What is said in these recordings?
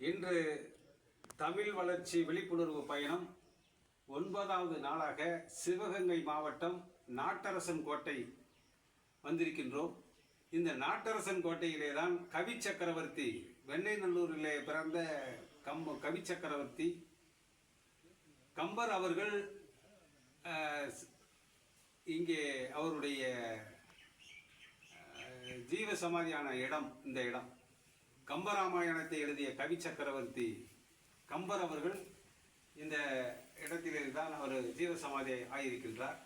இன்று தமிழ் வளர்ச்சி விழிப்புணர்வு பயணம் ஒன்பதாவது நாளாக சிவகங்கை மாவட்டம் நாட்டரசன் கோட்டை வந்திருக்கின்றோம். இந்த நாட்டரசன் கோட்டையிலே தான் கவி சக்கரவர்த்தி வெண்ணைநல்லூரிலே பிறந்த கம்ப கவி சக்கரவர்த்தி. கம்பர் அவர்கள் இங்கே அவருடைய ஜீவ சமாதியான இடம் இந்த இடம். கம்பராமாயணத்தை எழுதிய கவி சக்கரவர்த்தி கம்பர் அவர்கள் இந்த இடத்திலே தான் அவர் ஜீவ சமாதி ஆகியிருக்கின்றார்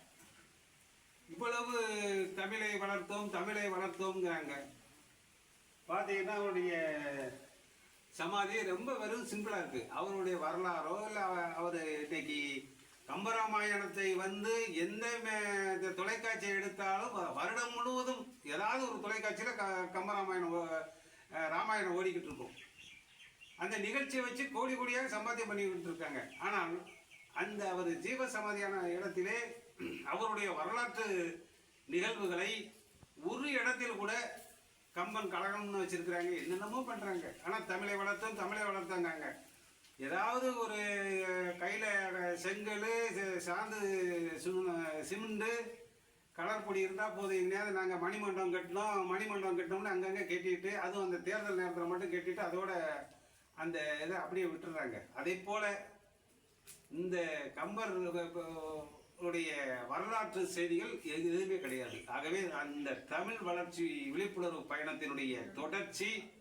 இவ்வளவு தமிழை வளர்த்தோம் தமிழை வளர்த்தோங்கிறாங்க பார்த்தீங்கன்னா அவருடைய சமாதி ரொம்ப வெறும் சிம்பிளாக இருக்குது அவருடைய வரலாறோ இல்லை அவர் இன்னைக்கு கம்பராமாயணத்தை வந்து எந்த மே- இந்த தொலைக்காட்சியை எடுத்தாலும் வ- வருடம் முழுவதும் ஏதாவது ஒரு தொலைக்காட்சியில் க கம்பராமாயணம் ராமாயணம் ஓடிக்கிட்டு இருக்கும். அந்த நிகழ்ச்சியை வச்சு கோடி கோடியாக சம்பாத்தியம் பண்ணிக்கிட்டு இருக்காங்க. ஆனால் அந்த அவர் ஜீவ சமாதியான இடத்திலே அவருடைய வரலாற்று நிகழ்வுகளை ஒரு இடத்தில் கூட கம்பன் கழகம்னு வச்சிருக்கிறாங்க. என்னென்னமோ பண்ணுறாங்க ஆனால் தமிழை வளர்த்தும் தமிழை வளர்த்தாங்க ஏதாவது ஒரு கையில் செங்கல் சாந்து சுண்ண- சிமெண்டு கலர் பொடி இருந்தால் போதும். எங்கேயாவது நாங்கள் மணிமண்டபம் கட்டினோம். மணிமண்டபம் கட்டினோம்னு அங்கங்கே கட்டிட்டு அதுவும் அந்த தேர்தல் நேரத்தில் மட்டும் கட்டிட்டு அதோட அந்த இதை அப்படியே விட்டுறாங்க. அதே போல் இந்த கம்பர் உடைய வரலாற்று செய்திகள் எது- எதுவுமே கிடையாது. ஆகவே அந்த தமிழ் வளர்ச்சி விழிப்புணர்வு பயணத்தினுடைய தொடர்ச்சி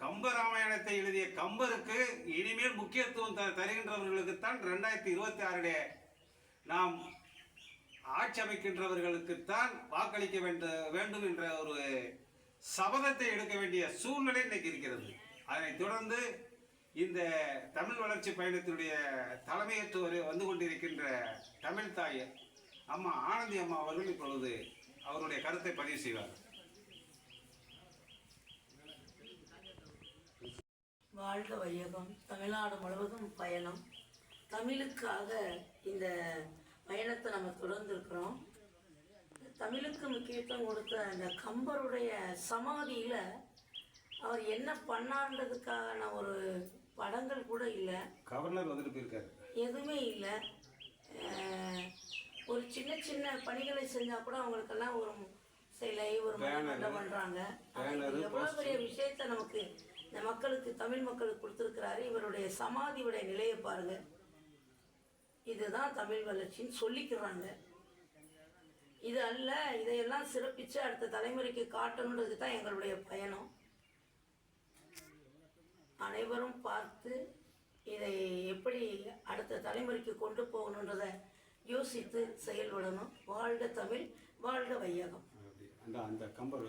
கம்பராமாயணத்தை எழுதிய கம்பருக்கு இனிமேல் முக்கியத்துவம் த தருகின்றவர்களுக்குத்தான் ரெண்டாயிரத்தி இருபத்தி ஆறிலே நாம் ஆட்சி அமைக்கின்றவர்களுக்குத்தான் வாக்களிக்க வேண்ட வேண்டும் என்ற ஒரு சபதத்தை எடுக்க வேண்டிய சூழ்நிலை இன்னைக்கு இருக்கிறது. அதனைத் தொடர்ந்து இந்த தமிழ் வளர்ச்சி பயணத்தினுடைய தலைமையேற்று வந்து கொண்டிருக்கின்ற தமிழ் தாய் அம்மா ஆனந்தி அம்மா அவர்கள் இப்பொழுது அவருடைய கருத்தை பதிவு செய்வார். வாழ்க வையகம். தமிழ்நாடு முழுவதும் பயணம். தமிழுக்காக இந்த பயணத்தை நம்ம தொடர்ந்து இருக்கிறோம் தமிழுக்கு முக்கியத்துவம் கொடுத்த அந்த கம்பருடைய சமாதியில் அவர் என்ன பண்ணான்றதுக்கான ஒரு படங்கள் கூட இல்லை. கவர்னர் வந்துட்டு போயிருக்காரு. எதுவுமே இல்லை. ஒரு சின்ன சின்ன பணிகளை செஞ்சால் கூட அவங்களுக்கெல்லாம் ஒரு சிலை ஒரு மணிமண்டபம் பண்ணுறாங்க எவ்வளோ பெரிய விஷயத்தை நமக்கு இந்த மக்களுக்கு தமிழ் மக்களுக்கு கொடுத்துருக்கிறாரு. இவருடைய சமாதியுடைய நிலையை பாருங்க. இதுதான் தமிழ் வளர்ச்சின்னு சொல்லிக்கிறாங்க. இது அல்ல இதையெல்லாம் சிறப்பித்து அடுத்த தலைமுறைக்கு காட்டணுன்றது தான் எங்களுடைய பயணம். அனைவரும் பார்த்து இதை எப்படி அடுத்த தலைமுறைக்கு கொண்டு போகணுன்றத யோசித்து செயல்படணும். வாழ்க தமிழ் வாழ்க வையகம். அந்த அந்த கம்பர்